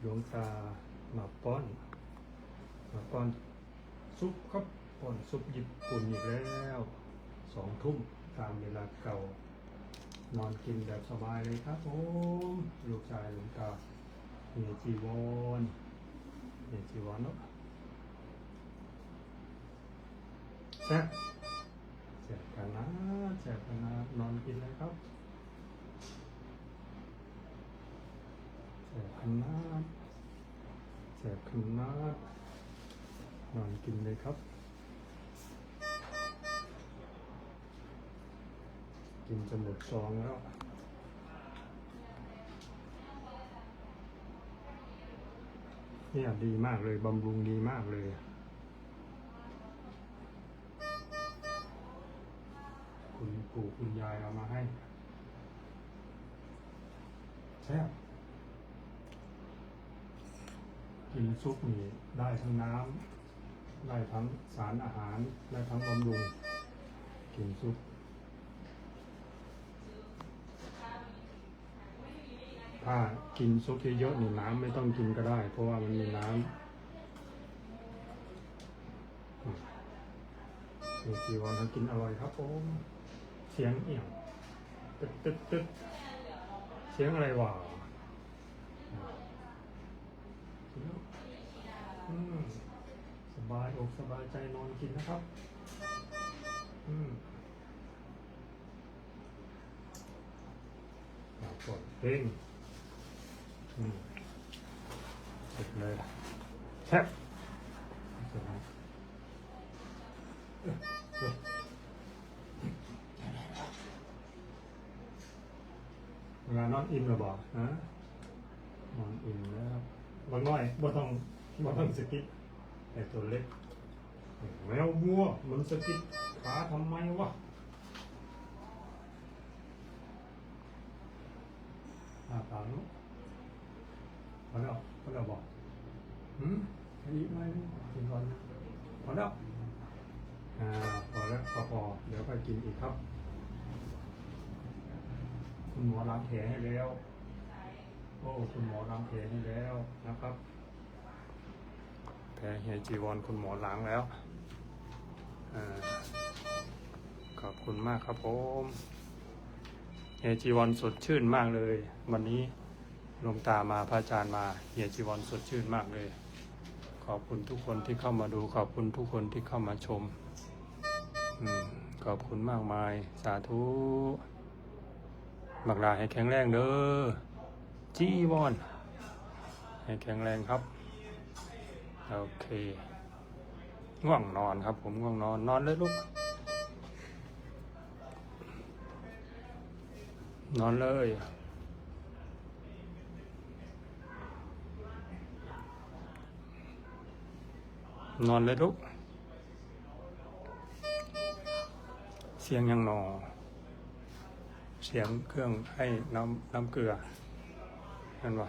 หลวงตามาป้อนมาป้อนซุปครับป้อนซุปญี่ปุ่นอีกแล้วสองทุ่มตามเวลาเก่านอนกินแบบสบายเลยครับผมลูกชายหลวงตาเฮียจีวอนเฮียจีวอนเนาะแซ่บแซ่บกันนะแซ่บกันนะนอนกินเลยครับแซ่บกั นนะแซ่บกันนะนอนกินเลยครับ กินจนหมดซองแล้วเนี่ยดีมากเลย บำรุงดีมากเลยคุณปู่คุณยายเอามาให้แซ่บ กินซุปนี่ได้ทั้งน้ำได้ทั้งสารอาหาร ได้ทั้งบำรุงกินซุปถ้ากินซุปเยอะๆนี่น้ำไม่ต้องกินก็ได้ เพราะว่ามันมีน้ำอืมนี่จีวรเขากินอร่อยครับผมเสียงเอี่ยงตึ๊ดตึ๊ดตึ๊ดเสียงอะไรวะ อืมสบายอกสบายใจนอนกินนะครับ อืมเอากดเพลงอืมเสร็จเลยแซ่บเสร็จแล้วเวลานอนอิ่มหรือเปล่าฮะนอนอิ่มแล้วบางน้อยบ่ต้อง บ่ต้องสกิดไอ้ตัวเล็กแมววัวมันสกิดขาทำไมวะอาปากลูกพอแล้วพอแล้วบอกหืมอันนี้ไม่กินก่อนนะพอแล้วอ่าพอแล้วพอพอเดี๋ยวค่อยกินอีกครับ คุณหมอล้างแผลให้แล้วโอ้คุณหมอล้างแผลให้แล้วนะครับ แผลเฮียจีวรคุณหมอล้างแล้วอขอบคุณมากครับผมเฮียจีวรสดชื่นมากเลย วันนี้ลงตามาพระอาจารย์มาเฮียจีวรสดชื่นมากเลย ขอบคุณทุกคนที่เข้ามาดู ขอบคุณทุกคนที่เข้ามาชมอมขอบคุณมากมาย สาธุบักลาให้แข็งแรงเด้อจีวรให้แข็งแรงครับ โอเค ง่วงนอนครับ ผมง่วงนอนนอนเลยลูก นอนเลยนอนเลยลูก เสียงยังหนอ เสียงเครื่องให้น้ำน้ำเกลือนั่นวะ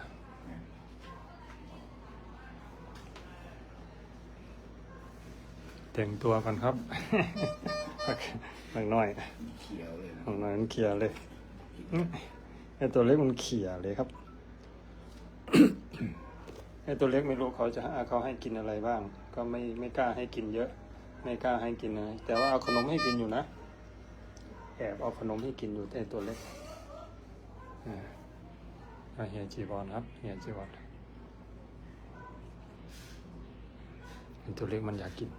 แต่งตัวกันครับหนังน้อยเขียวเลยหนังน้อยมันเขียเลยไอตัวเล็กมันเขียเลยครับไอตัวเล็กไม่รู้เขาจะเขาให้กินอะไรบ้าง ก็ไม่ไม่กล้าให้กินเยอะ ไม่กล้าให้กินนะแต่ว่าเอาขนมให้กินอยู่นะแอบเอาขนมให้กินอยู่ไอตัวเล็กอ่าอ่าเฮียจีบอลครับเฮียจีบอลไอตัวเล็กมันอยากกิน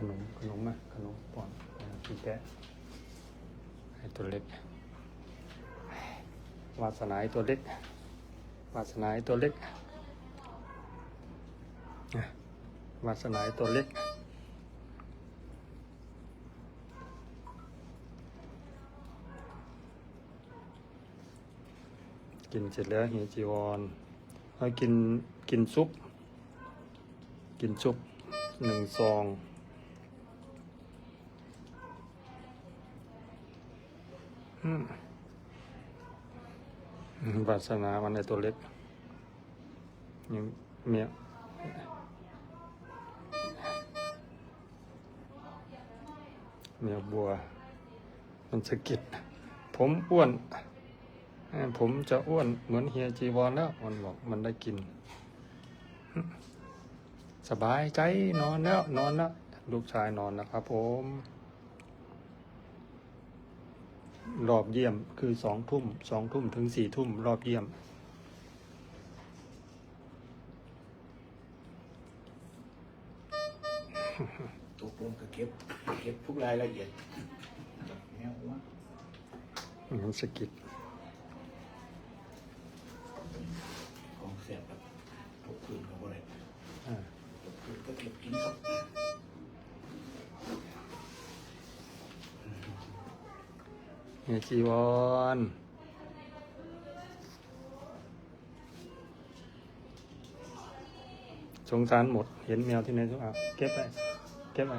ขนมขนมมขนมปอนกินแกะไอตัวเล็กวาสนาไอ้ตัวเล็กวาสนาไอ้ตัวเล็กอะวาสนาไอ้ตัวเล็กกินเสร็จแล้วเฮียจีวรให้กินกินซุป กินซุปหนึ่งซอง วาสนามันในตัวเล็กยังเมียเมียบัว มันสะกิด ผมอ้วน ผมจะอ้วนเหมือนเฮียจีวอนแล้ว มันบอกมันได้กิน สบายใจนอนแล้ว นอนแล้ว ลูกชายนอนนะครับผม รอบเยี่ยมคือสองทุ่มสองทุ่มถึงสี่ทุ่มรอบเยี่ยม ตกลงก็เก็บเก็บทุกรายละเอียดแนวว่ามันสะกิด เฮียจีวอนสงสารหมด เห็นแมวที่ไหนสงสารเก็บไปเก็บไป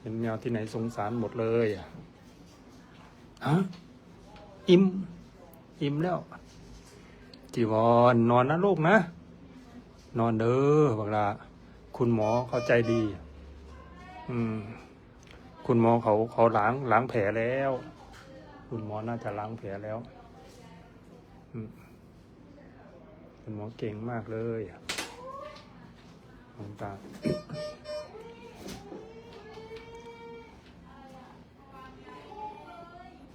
เห็นแมวที่ไหนสงสารหมดเลยอะฮะอิ่มอิ่มแล้ว จีวอนนอนนะลูกนะ นอนเด้อบักลาคุณหมอเข้าใจดี อืม คุณหมอเขาเขาล้างล้างแผลแล้ว คุณหมอน่าจะล้างแผลแล้วอืมคุณหมอเก่งมากเลยหลวงตา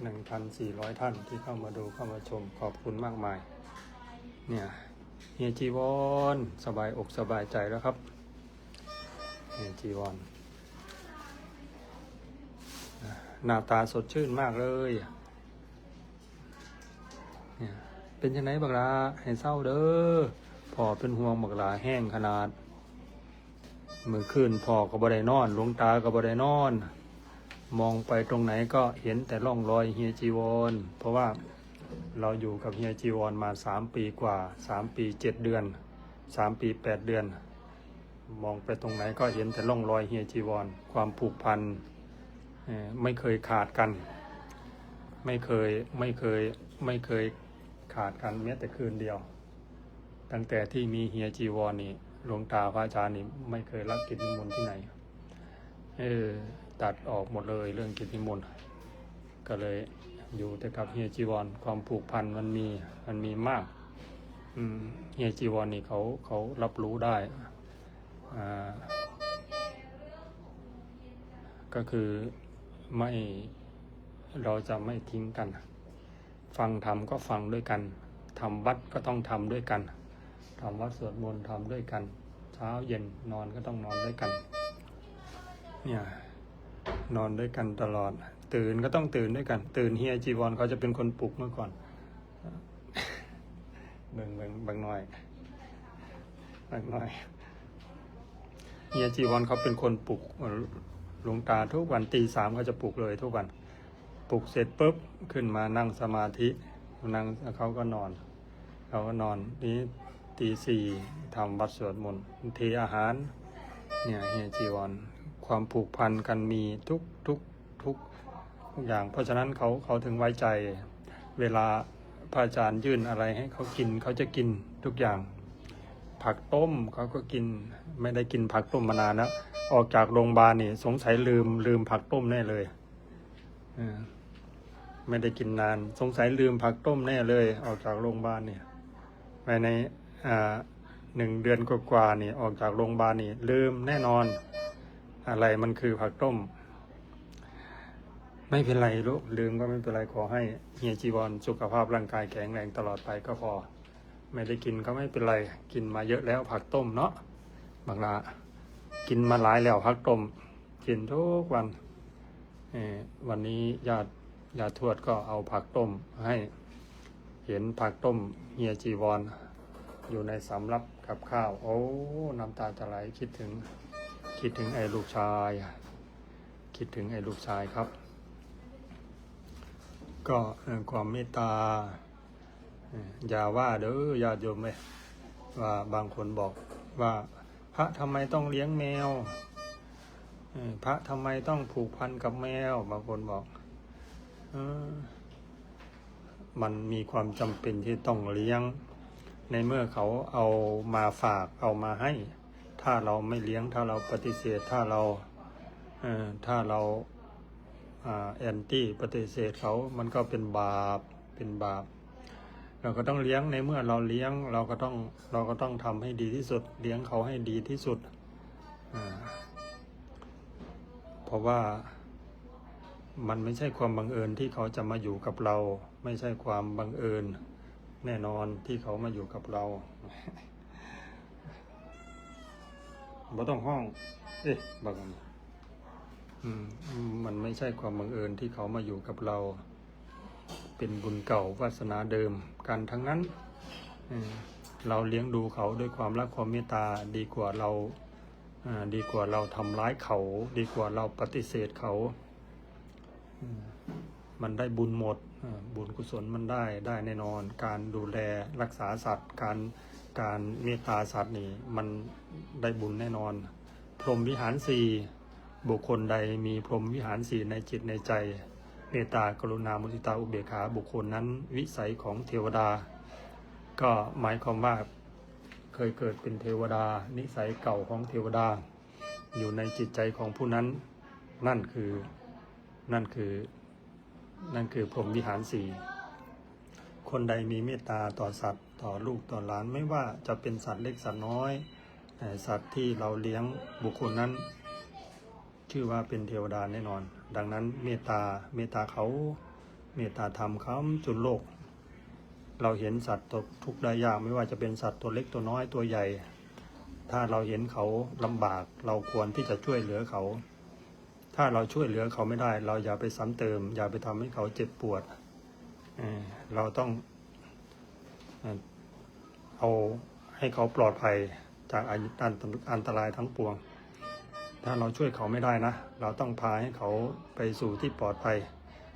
หนึ่งพันสี่ร้อยท่านที่เข้ามาดูเข้ามาชมขอบคุณมากมาย เนี่ยเฮียจีวอนสบายอกสบายใจแล้วครับเฮียจีวอนหน้าตาสดชื่นมากเลย เป็นยังไงบักลาให้เศร้าเด้อพ่อเป็นห่วงบักลาแห้งขนาดเมื่อคืนพ่อก็บ่ได้นอนหลวงตาก็บ่ได้นอน มองไปตรงไหนก็เห็นแต่ร่องรอยเฮียจีวร เพราะว่าเราอยู่กับเฮียจีวรมาสามปีกว่าสามปีเจ็ดเดือนสามปีแปดเดือน มองไปตรงไหนก็เห็นแต่ร่องรอยเฮียจีวร ความผูกพันไม่เคยขาดกัน ไม่เคยไม่เคยไม่เคย ขาดกันแม้แต่คืนเดียว ตั้งแต่ที่มีเฮียจีวรนี่หลวงตาพระอาจารย์นี่ไม่เคยรับกิจนิมนต์ที่ไหน เออตัดออกหมดเลยเรื่องกิจนิมนต์ก็เลยอยู่แต่กับเฮียจีวรความผูกพันมันมีมันมีมากอืมเฮียจีวรนี่เขาเขารับรู้ได้อ่าก็คือไม่เราจะไม่ทิ้งกัน ฟังธรรมก็ฟังด้วยกันทำวัดก็ต้องทำด้วยกันทำวัดสวดมนต์ทำด้วยกัน เช้าเย็นนอนก็ต้องนอนด้วยกัน เนี่ยนอนด้วยกันตลอด ตื่นก็ต้องตื่นด้วยกัน ตื่นเฮียจีวรเขาจะเป็นคนปลุกเมื่อก่อนเบิ่งเบิ่งบิ่งหน่อยบิ่งหน่อยเฮียจีวรเขาเป็นคนปลุกหลวงตาทุกวันตีสามเขาจะปลุกเลยทุกวัน ปลุกเสร็จปุ๊บขึ้นมานั่งสมาธินั่งเขาก็นอนเขาก็นอนนี้ตีสี่ทำวัดสวดมนต์เทอาหารเนี่ยเฮียจีวรความผูกพันกันมีทุกทุกทุกทุกอย่าง เพราะฉะนั้นเขาเขาถึงไว้ใจเวลาพระอาจารย์ยื่นอะไรให้เขากินเขาจะกินทุกอย่าง ผักต้มเขาก็กินไม่ได้กินผักต้มมานานแล้วออกจากโรงพยาบาลนี่สงสัยลืมลืมผักต้มแน่เลยเออ ไม่ได้กินนาน สงสัยลืมผักต้มแน่เลย ออกจากโรงพยาบาลเนี่ยภายในอ่าหนึ่งเดือนกว่าๆนี่ออกจากโรงพยาบาลนี่ลืมแน่นอน อะไรมันคือผักต้ม ไม่เป็นไรลูกลืมก็ไม่เป็นไรขอให้เฮียจีวรสุขภาพร่างกายแข็งแรงตลอดไปก็พอ ไม่ได้กินก็ไม่เป็นไร กินมาเยอะแล้วผักต้มเนาะบางละกินมาหลายแล้วผักต้มกินทุกวันเอ่อวันนี้ญาติ ญาทวดก็เอาผักต้มให้เห็นผักต้มเฮียจีวรอยู่ในสำรับกับข้าว โอ้น้ำตาจะไหลคิดถึง คิดถึงไอ้ลูกชาย คิดถึงไอ้ลูกชายครับ ก็ความเมตตาอย่าว่าเด้อญาติโยมเลยว่าบางคนบอกว่า พระทำไมต้องเลี้ยงแมวพระทำไมต้องผูกพันกับแมว บางคนบอก มันมีความจำเป็นที่ต้องเลี้ยง ในเมื่อเขาเอามาฝากเอามาให้ ถ้าเราไม่เลี้ยงถ้าเราปฏิเสธถ้าเราถ้าเราแอนตี้ปฏิเสธเขามันก็เป็นบาปเป็นบาป เราก็ต้องเลี้ยงในเมื่อเราเลี้ยงเราก็ต้องเราก็ต้องทำให้ดีที่สุด เลี้ยงเขาให้ดีที่สุดเพราะว่า มันไม่ใช่ความบังเอิญที่เขาจะมาอยู่กับเรา ไม่ใช่ความบังเอิญ แน่นอนที่เขามาอยู่กับเราบ่ต้องห้อง เอ๊ะบักอันนี้อืมมันไม่ใช่ความบังเอิญที่เขามาอยู่กับเรา เป็นบุญเก่าวาสนาเดิมกันทั้งนั้นเราเลี้ยงดูเขาด้วยความรักความเมตตาดีกว่าเราอ่าดีกว่าเราทำร้ายเขา ดีกว่าเราปฏิเสธเขา มันได้บุญหมดบุญกุศลมันได้ได้แน่นอน การดูแลรักษาสัตว์ การการเมตตาสัตว์นี่มันได้บุญแน่นอน พรหมวิหารสี่บุคคลใดมีพรหมวิหารสี่ในจิตในใจ เมตตากรุณามุทิตาอุเบกขาบุคคลนั้นวิสัยของเทวดา ก็หมายความว่าเคยเกิดเป็นเทวดา นิสัยเก่าของเทวดา อยู่ในจิตใจของผู้นั้นนั่นคือ นั่นคือนั่นคือพรหมวิหารสี่คนใดมีเมตตาต่อสัตว์ ต่อลูกต่อหลานไม่ว่าจะเป็นสัตว์เล็กสัตว์น้อย สัตว์ที่เราเลี้ยงบุคคลนั้น ชื่อว่าเป็นเทวดาแน่นอน ดังนั้นเมตตาเมตตาเขาเมตตาธรรมเขาจุนโลก เราเห็นสัตว์ตัวทุกข์ได้ยากไม่ว่าจะเป็นสัตว์ตัวเล็กตัวน้อยตัวใหญ่ ถ้าเราเห็นเขาลำบากเราควรที่จะช่วยเหลือเขา ถ้าเราช่วยเหลือเขาไม่ได้ เราอย่าไปซ้ำเติม อย่าไปทำให้เขาเจ็บปวดเเราต้องเอาให้เขาปลอดภัยจากอันอันตรายทั้งปวง ถ้าเราช่วยเขาไม่ได้นะ เราต้องพาให้เขาไปสู่ที่ปลอดภัย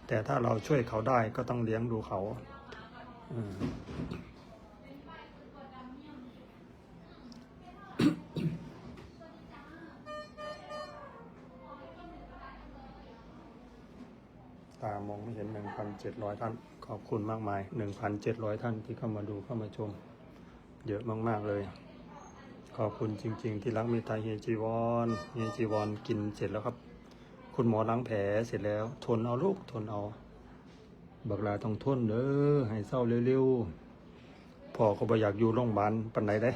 แต่ถ้าเราช่วยเขาได้ก็ต้องเลี้ยงดูเขา อืม มองไม่เห็น 1,700 ท่าน ขอบคุณมากมาย 1,700 ท่านที่เข้ามาดูเข้ามาชม เยอะมาก ๆ เลย ขอบคุณจริง ๆ ที่รักเมตตาเฮจีวอนเฮจีวอนกินเสร็จแล้วครับ คุณหมอล้างแผลเสร็จแล้ว ทนเอาลูกทนเอา บักลาต้องทนเด้อให้เศร้าเร็วๆพ่อก็บ่อยากอยู่โรงพยาบาลปันใดได้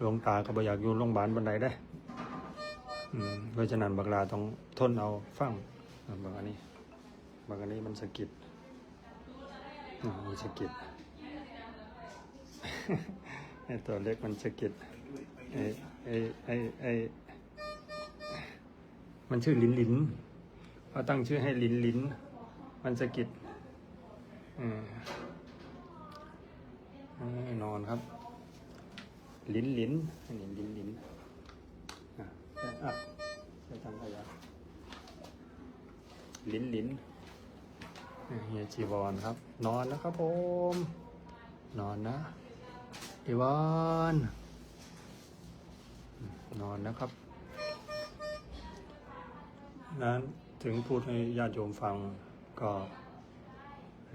หลวงตาก็บ่อยากอยู่โรงพยาบาลปันใดได้เพราะฉะนั้นบักลาต้องทนเอาฟังบักอันนี้ บักอันนี้มันสะกิดมันสะกิดไอตัวเล็กมันสะกิดไอไอไอไอมันชื่อลินลินเขาตั้งชื่อให้ลินลินมันสะกิดอืมนอนครับ ลินลินอันนี้ลินลินอะใช่อะใช่ทำอะไรอะลินลิน เฮียจีวอนครับ นอนแล้วครับผม นอนนะอีวอนนอนนะครับนั้นถึงพูดให้ญาติโยมฟังก็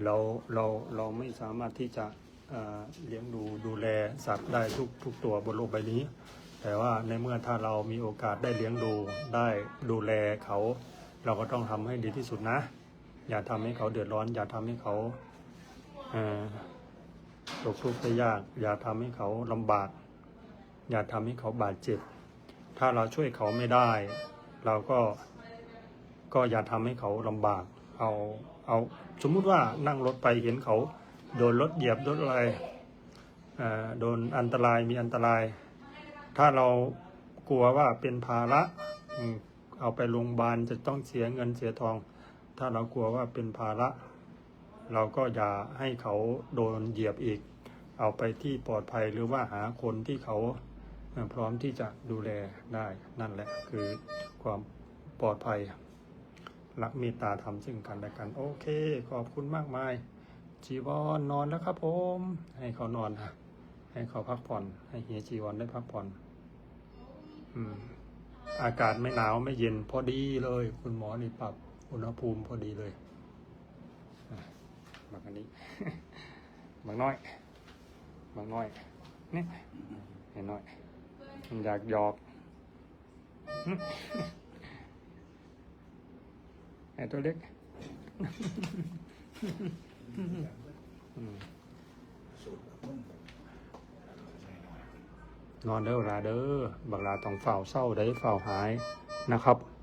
เราเราเราไม่สามารถที่จะเอ่อเลี้ยงดูดูแลสัตว์ได้ทุกทุกตัวบนโลกใบนี้ แต่ว่าในเมื่อถ้าเรามีโอกาสได้เลี้ยงดูได้ดูแลเขา เราก็ต้องทำให้ดีที่สุดนะ อย่าทำให้เขาเดือดร้อน อย่าทำให้เขาตกทุกข์ได้ยาก อย่าทำให้เขาลำบาก อย่าทำให้เขาบาดเจ็บ ถ้าเราช่วยเขาไม่ได้ เราก็ก็อย่าทำให้เขาลำบาก เอาเอาสมมุติว่านั่งรถไปเห็นเขาโดนรถเหยียบรถอะไรโดนอันตรายมีอันตราย ถ้าเรากลัวว่าเป็นภาระเอาไปโรงพยาบาลจะต้องเสียเงินเสียทอง ถ้าเรากลัวว่าเป็นภาระ เราก็อย่าให้เขาโดนเหยียบอีก เอาไปที่ปลอดภัยหรือว่าหาคนที่เขาพร้อมที่จะดูแลได้นั่นแหละคือความปลอดภัยรักเมตตาธรรมซึ่งกันและกัน โอเค ขอบคุณมากมาย จีวรนอนแล้วครับผม ให้เขานอนนะให้เขาพักผ่อน ให้เฮียจีวรได้พักผ่อนอืมอากาศไม่หนาวไม่เย็นพอดีเลย คุณหมอนี่ปรับ อุณหภูมิพอดีเลยบักอันนี้บักน้อยบักน้อยนี่เห็นน้อยมันอยากหยอกไอ้ตัวเล็กนอนเด้อลาเด้อบักลาต้องเฝ้าเศร้าได้เฝ้าหายนะครับ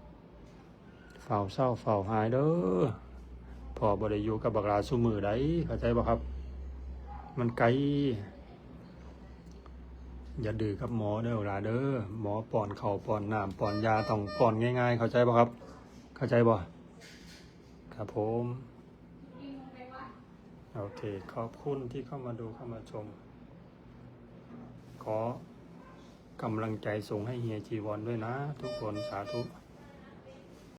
เฝ้าเศร้าเฝ้าหายเด้อพอบริยูกับบักลาสุมือได้เข้าใจบ่ครับ มันไกล อย่าดื้อกับหมอเด้อลาเด้อหมอป้อนเข่าป้อนน้ำป้อนยาต้องป้อนง่ายๆ เข้าใจบ่ครับ เข้าใจบ่ครับผมโอเคขอบคุณที่เข้ามาดูเข้ามาชม ขอกำลังใจส่งให้เฮียจีวอนด้วยนะ ทุกคนสาธุ